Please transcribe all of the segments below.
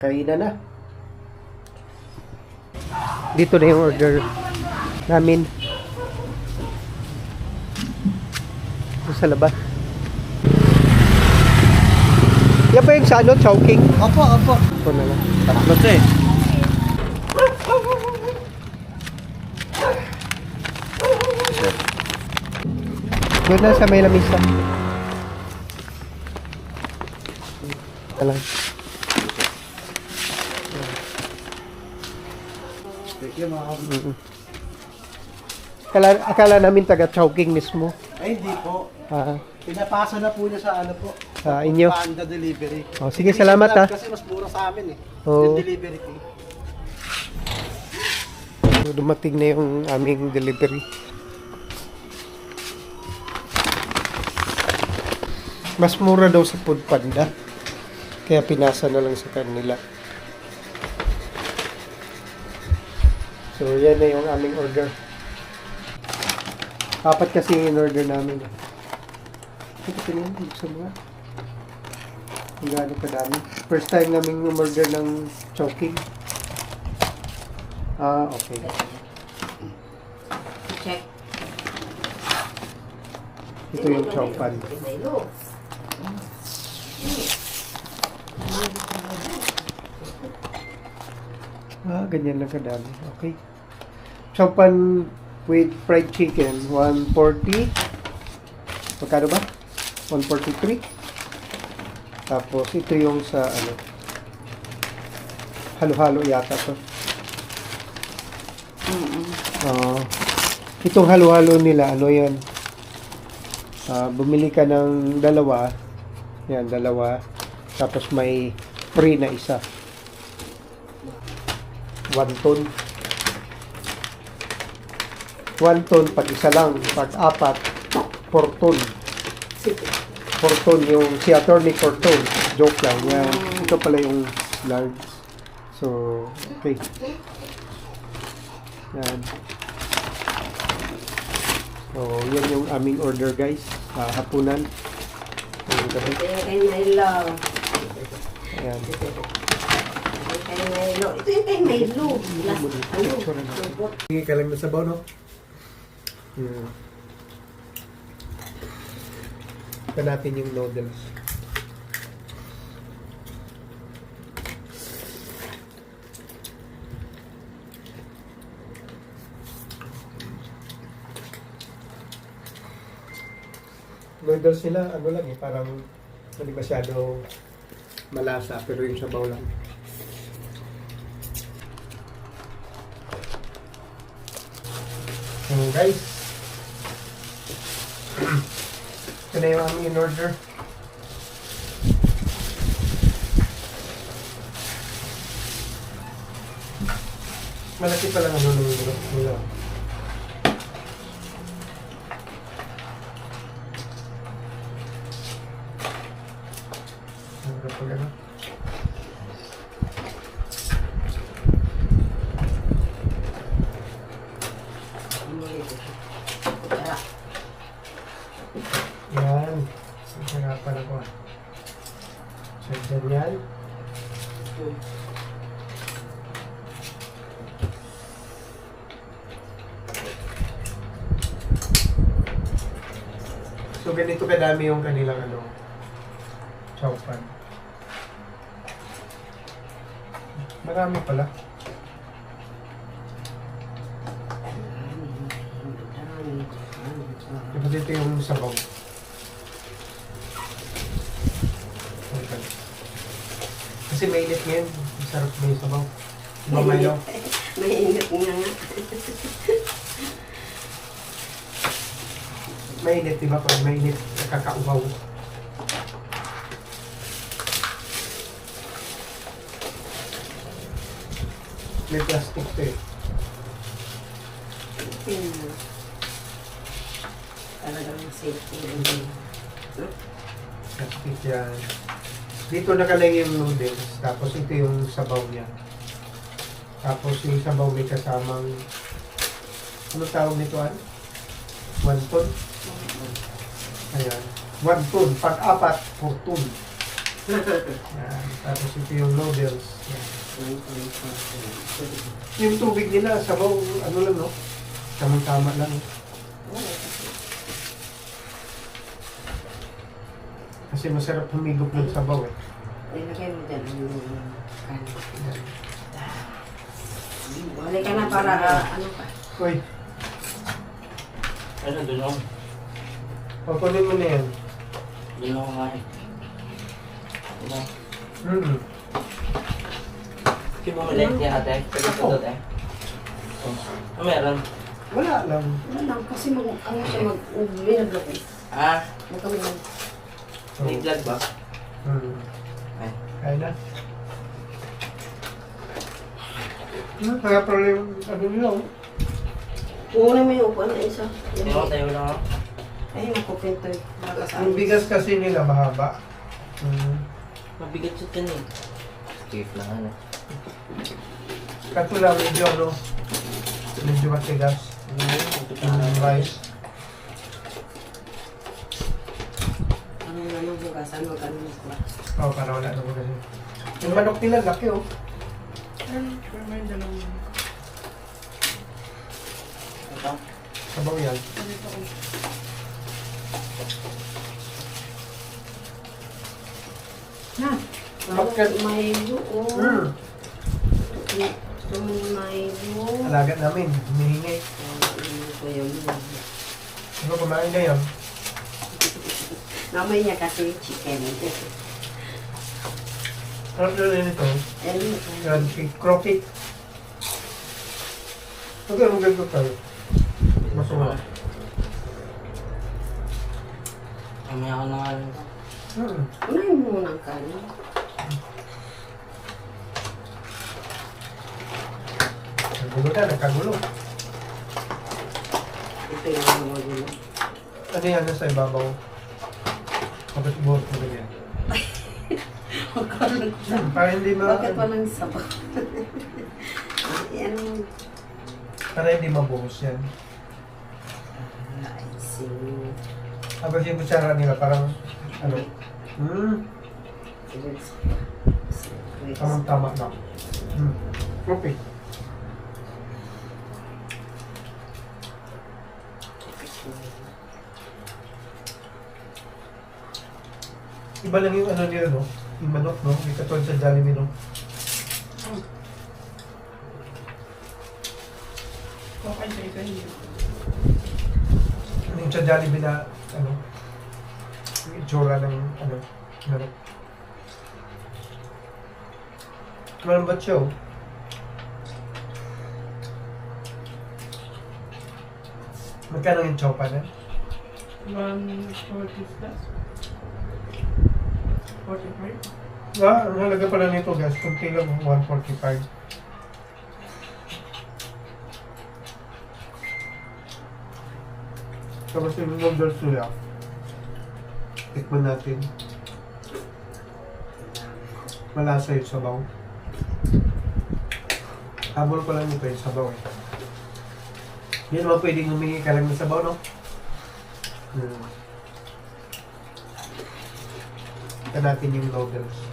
Kainan na. Dito na yung order namin. Ito sa labas. Yan pa yung sa ano, Chowking. Opo, opo. Ito na lang. Tatlo to eh. Doon na sa may lamisa. Ito lang. Thank you, ma'am. Mm-mm. Akala, akala namin taga Chowking mismo. Ay, hindi po. Ah, Pinapasa na po niya sa ano po. Sa inyo. Panda delivery. Oh, sige, salamat, Vlog ah. Kasi mas mura sa amin eh. Oo. Yung delivery fee. So, dumating na yung aming delivery. Mas mura daw sa Food Panda. Kaya pinasa na lang sa kanila. So, yan na yung aming order. Apat kasi yung in-order namin. Ito tingnan, buksan mo nga. Kung gaano kadami. First time namin umorder ng choking. Ah, okay. Check. Ito yung chowpan. Ah, ganyan lang kadami. Okay. Chowpan with fried chicken, 140. Magkano ba? 143. Tapos ito yung sa ano. Halo-halo yata to. Ah, itong halo-halo nila, ano yan? Ah, bumili ka ng dalawa. Yan, dalawa. Tapos may free na isa. One ton. One ton pag isa lang. Pag apat, four ton. Four ton yung si attorney four ton. Joke lang. Yan. Ito pala yung large. So, okay. Yan. So, yan yung aming order guys. sa hapunan. Milo. Ayan. Milo. Ito yung kay Milo. Last, ano? Na. Lubot. Hingi ka lang ng sabaw, no? Hmm. Ito natin yung noodles. Noodles nila, ano lang eh, parang hindi masyado malasa, pero yung sabaw lang. So guys, ito na yung aming in-order. Malaki pa lang ano nung nila. Ano pa gano'n? Tara. Yan. Sasarapan ako ah. So, dyan yan. So, ganito kadami yung kanilang ano, chowpan. Marami pala. Tapos ito yung sabaw. Okay. Kasi mainit ngayon. Sarap na yung sabaw. Diba, Milo? Mainit nga nga. Mainit, di ba? Pag mainit, nakakaubaw. May plastic to eh. Tingnan. Talagang safety na yun. Plastic yan. Dito nakalagay yung noodles. Tapos ito yung sabaw niya. Tapos yung sabaw may kasamang ano tawag nito ano? One ton? Ayan. One ton. Pag-apat, four ton. Yan. Tapos ito yung noodles. Yan. Yung tubig nila, sabaw, ano lang, no? Tamang-tama lang. Kasi masarap humigop ng sabaw eh. Nilagay mo dyan yung kanin. Balik ka na para ah, ano pa. Uy, Ano, doon ako. Pakunin mo na yan. Doon ako kumain. Ano? Mm-mm. Hindi mo mali yan ate. Sagot ko doon eh. Oh. Ah, meron. Wala lang. Wala lang, kasi mag, ano siya mag, binablog eh. Ah, Huwag kami mag, may vlog ba? Mm. Ay. Kaya na. Hmm, kaya yung ano nila, oh. Una mo yung upuan na isa. Hindi ako tayo lang ako. Ay, nakupinto eh. Yung bigas kasi nila mahaba. Mm. Mabigat siya dyan eh. Safe lang ano. Kato lang medyo ano, medyo matigas. Yung rice. Ano yung ano bukas, ano ano mo ko. Oh, para wala na kasi. Yung manok nila, laki oh. Ito. Sabaw yan. Na, Bakit? may buo. Mm. Gusto mo may buo. Alaga namin, humihingi. Ano kumain na yan. Namay niya kasi chicken. Ano na ito? Yan, si croquet. Okay, ang ganda tayo. Masama. Mamaya ako na nga lang. Hmm. Unahin mo muna ang kanin. Nagulo na, nagkagulo. Ito yung mga magulo. Ano yan nasa ibabaw? Tapos buhos mo ganyan. Para hindi ma... Bakit walang sabaw? Yan Para hindi mabuhos yan. Tapos yung kutsara nila parang, ano, hmm, tamang tama na. Hmm. Okay. Iba lang yung ano nila, no? Yung manok, no? May katulad sa Jollibee, no? Yung sa Jollibee na, ano, yung itsura ng, ano, manok. Malambot siya, oh. Magkano yung chow pa na? 140 plus. 45. Ah, ang halaga pala nito guys, kung kilo mo, 145. Tapos yung noodles nila, tikman natin. Malasa yung sabaw. Habol ko lang ito yung sabaw eh. Hindi naman pwedeng humingi ka lang ng sabaw, no? Hmm. Ito natin yung noodles.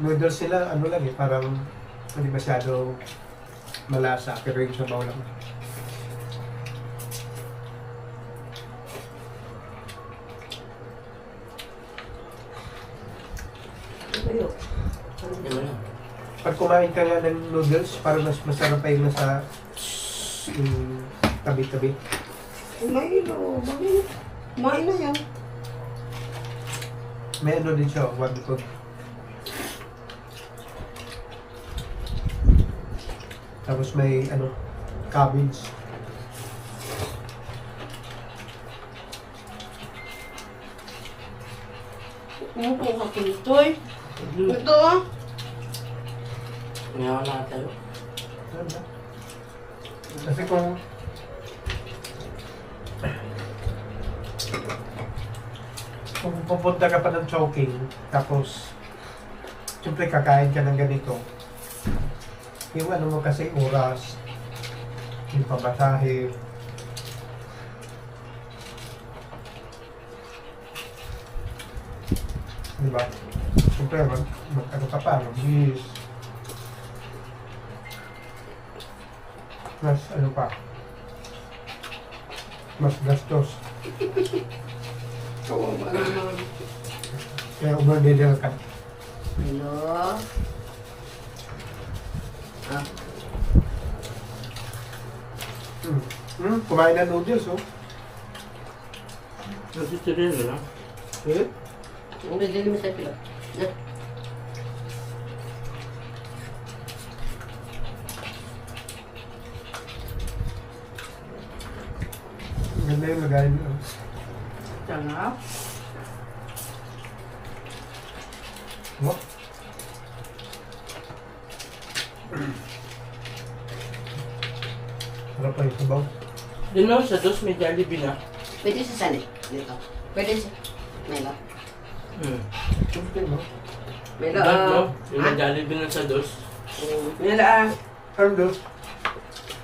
Noodles sila, ano lang eh, parang hindi masyado malasa, pero yung sabaw lang. Na. Pag kumain ka nga ng noodles, parang mas masarap pa yung nasa yung tabi-tabi. May ilo. Bakit? Kumain na yan. May ano din siya, what do you call? Tapos may ano, cabbage. Ano po ka pintoy? Ito ah. Mamaya ako na tayo. Kasi kung kung pupunta ka pa ng choking, tapos siyempre kakain ka ng ganito, Yung ano mo kasi oras, yung pamasahe, Di ba? Siyempre, mag, mag ano ka pa, mag-bis. Mas ano pa, mas gastos. Kawawa naman. Kaya umandidil ka. Hello? Ah, Hmm. Hmm, kumain na noodles, oh. Nandito rin, ano? Eh? ang mo sa pila. Na, Ganda yung lagay nila. sarap. Oh. Sarap pa yung sabaw. Doon naman sa dos, may Jollibee na. Pwede sa sanay. Dito. Pwede sa... Melo. Hmm. Siyempre, no? Melo, no? ah. Yung may Jollibee na sa dos. Melo, ah. Carlos,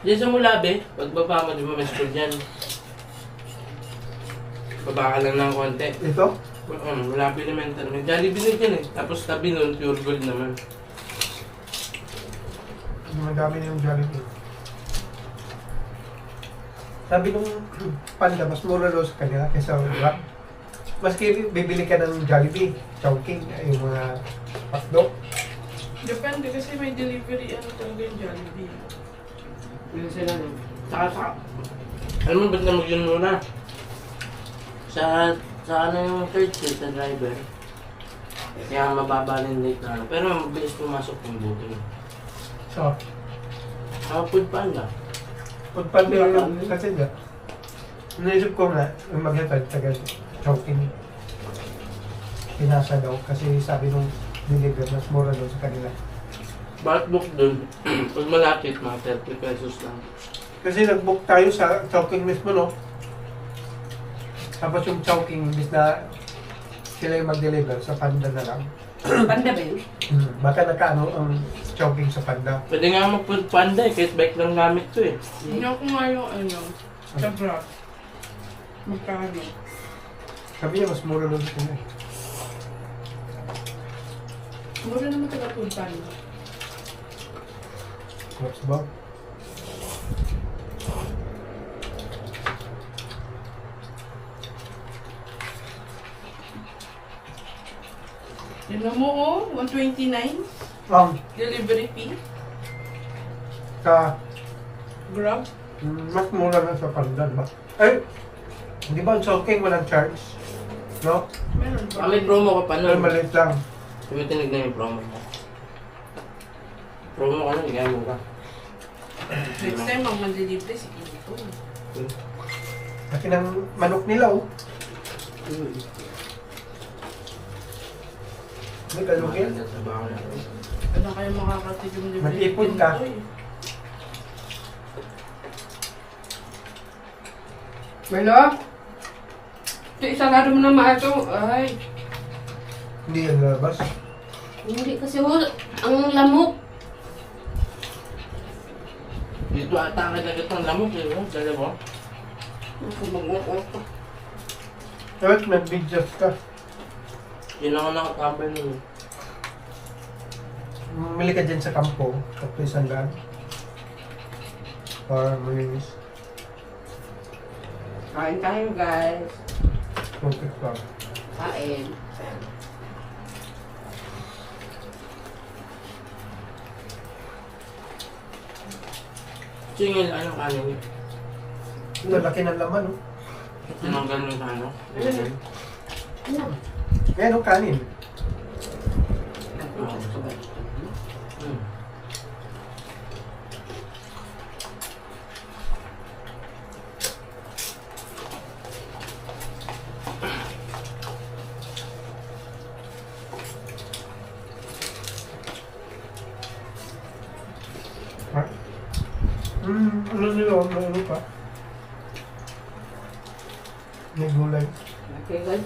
Diyan sa Mulabe, pagbaba mo, di ba may school dyan? Baba ka lang ng konti. ito? Um, Mulabe Elementary. May Jollibee na dyan eh. Tapos tabi nun, pure gold naman. Madami na yung Jollibee. Sabi nung panda, mas mura daw sa kanila kaysa wrap. Maski bibili ka ng Jollibee, Chowking, yung mga hotdog. Depende kasi may delivery ano talaga yung Jollibee. Melo sila nun. Saka, saka. Alam mo ba't na yun muna? Sa, sa ano yung church eh, sa driver. Kaya mababa rin late na ano. Pero mabilis pumasok yung booking. So, Ang food panda. Pag panda yung kasi nga, naisip ko nga, yung maghatad, taga Chowking. Pinasa daw, kasi sabi nung deliver, mas mura daw sa kanila. Bakit book dun? Pag malapit, mga 30 pesos lang. Kasi nag-book tayo sa Chowking mismo, no? Tapos yung Chowking, imbis na sila yung mag-deliver, sa Panda na lang. Panda ba yun? Hmm. Baka nakaano ang Chowking sa Panda. Pwede nga mag food panda eh, kahit bike lang gamit ko eh. Hindi ako nga yung ano, sa Grab. Magkano? Sabi niya, mas mura daw sa kanila. Mura naman taga punta niyo. What's ba? Yun mo oh, 129 Um, delivery fee. sa, Grab. mm, mas mura na sa Panda, di ba? Ay, di ba ang Chowking walang charge? No? Meron Ah, ba? may promo ka pa Pero nun. maliit lang. Sabi tinignan yung promo mo. Promo ka nun, kaya mura. Next time, ang mandelivery, sige dito. Kasi ng manok nila, oh. May bahay na. Ano kayo makakatid yung delivery Mag-ipon ka. Melo? Ito, isarado mo na maato. Ay. Hindi yan labas. Hindi kasi ho, ang lamok. Dito ata ka agad ng lamok eh, oh, dalawa. Ang kumagnak ako. Dapat mag-bidjust ka. Yun ako nakatambay nun. Mili ka dyan sa kampo, tapos isang daan. Para malinis. Kain tayo guys. Perfect pa. Kain. Singil, anong kanin niya? Ito, laki ng laman, oh. Tinanggal mo sa ano? Ano? Ayan, oh, kanin. Hmm. Ha? Ano nila, ano, ano pa? May gulay. Okay guys,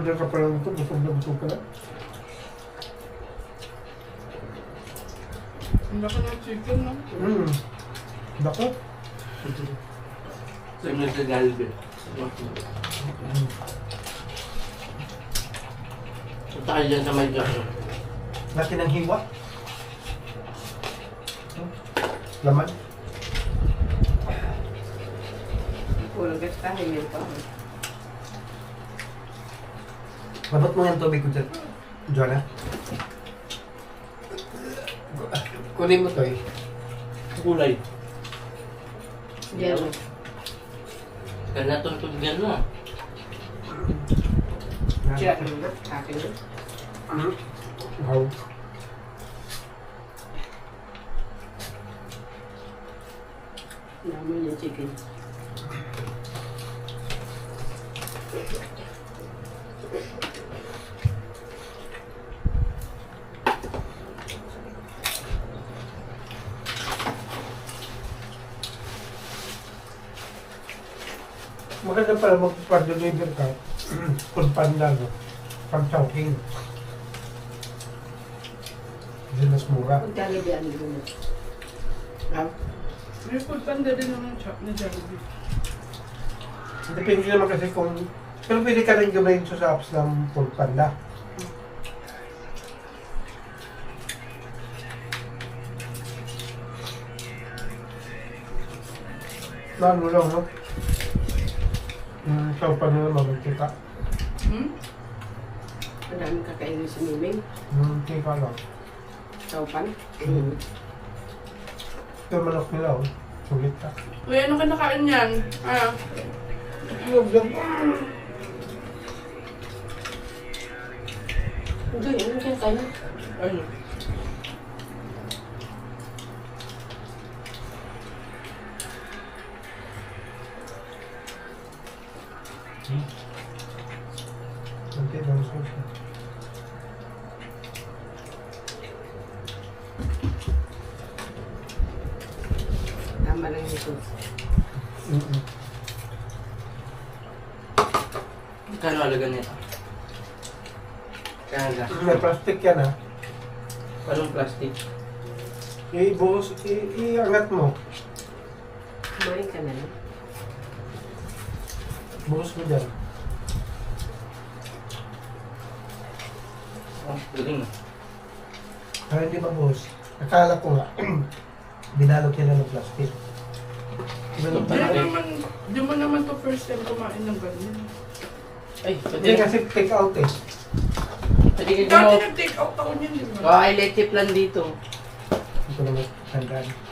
umorder ka pa lang ito, busog na busog ka na. Ang laki ng chicken, no? Mm. Dako. Sa inyo sa Jollibee. Punta kayo dyan sa may Jollibee. Laki ng hiwa. Laman. Kulang gastahin yun pa. Labot mo yung tubig ko dyan. Jonah. Kunin mo to eh. Kulay. Yan. Kaya natuntog yan mo. Siya na. Akin na. Mm. Wow. Naman yung chicken. Maganda pala magpa-deliver ka. Kung panda, no? Pag chowking. Hindi mas mura. Kung Jollibee, ano yun? May food panda din naman siya na Jollibee. Depende naman kasi kung... Pero pwede ka rin gawin sa apps ng full panda. Lalo lang, no? Yung sa panda naman, magkita. Hmm? Madaming kakainin si Miming. Yung tika lang. Saupan. Mm. Ito manok nila, oh. Sulit ka. Uy, ano ka nakain yan? Ah, Hindi, ano siya tayo? Ano? Kunti lang sauce. Tama lang sauce. Mm-mm. Kano halaga nito? Kaya May plastic yan, ha? Anong plastic? Ibuhos, iangat mo. Kumain ka na lang. Buhos mo dyan. Oh, galing ah. Para hindi mabuhos. Akala ko nga, binalot nila ng plastic. Binalot di na naman, di mo naman to first time kumain ng ganyan. Ay, pwede Hindi kasi take out eh. Pwede ka Dati gumawa. nag-take out ako niyan, di ba? Oh, ay, leche plan dito. Hindi ko naman tandaan.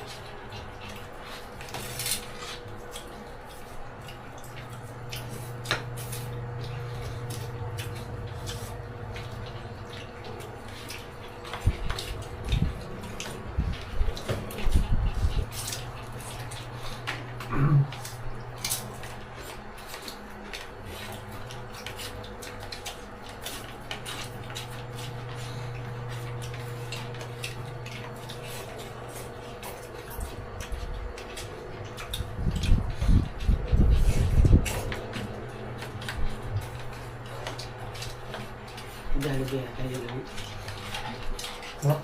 Jollibee ata yun. ano? No?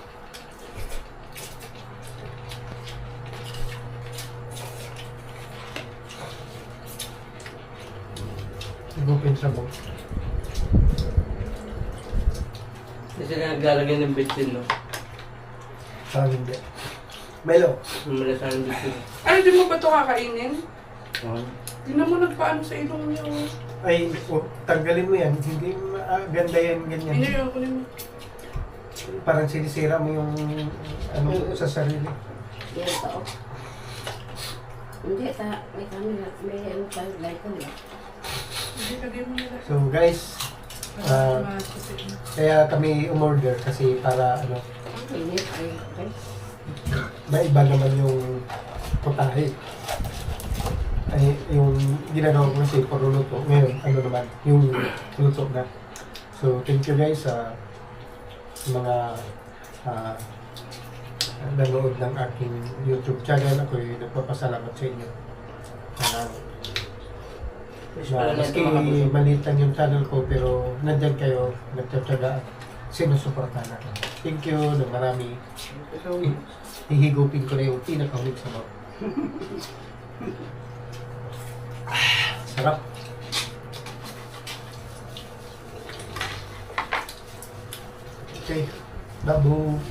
Igupin sa box. Kasi na naglalagay ng bitsin, no? Sa hindi. Melo. Lumala sa ng bitsin. Ay, di mo ba ito kakainin? Oh. Tingnan mo nagpaano sa ilong niya. oh. Ay, oh, tanggalin mo yan. Hindi ah, ganda yan, ganyan. Hindi, ako naman. Parang sinisira mo yung ano sa sarili. Yan oh. Hindi, ta, may camera, may ano pa, light ko nila. Hindi, lagay mo nila. So guys, Ah. kaya kami umorder kasi para ano, Ang init, ay, okay. maiba naman yung putahe. Ay, yung ginagawa ko kasi puro luto. Ngayon, ano naman, yung luto na. So, thank you guys sa mga ah, nanood ng aking YouTube channel. Ako nagpapasalamat sa inyo. Ah, Wish Na, na maski maliit lang yung channel ko, pero nandyan kayo, nagtsatsaga, sinusuportahan ako. Thank you na marami. Hihigupin ko na yung pinakahuling sa mga. Sarap. Okay. Babu.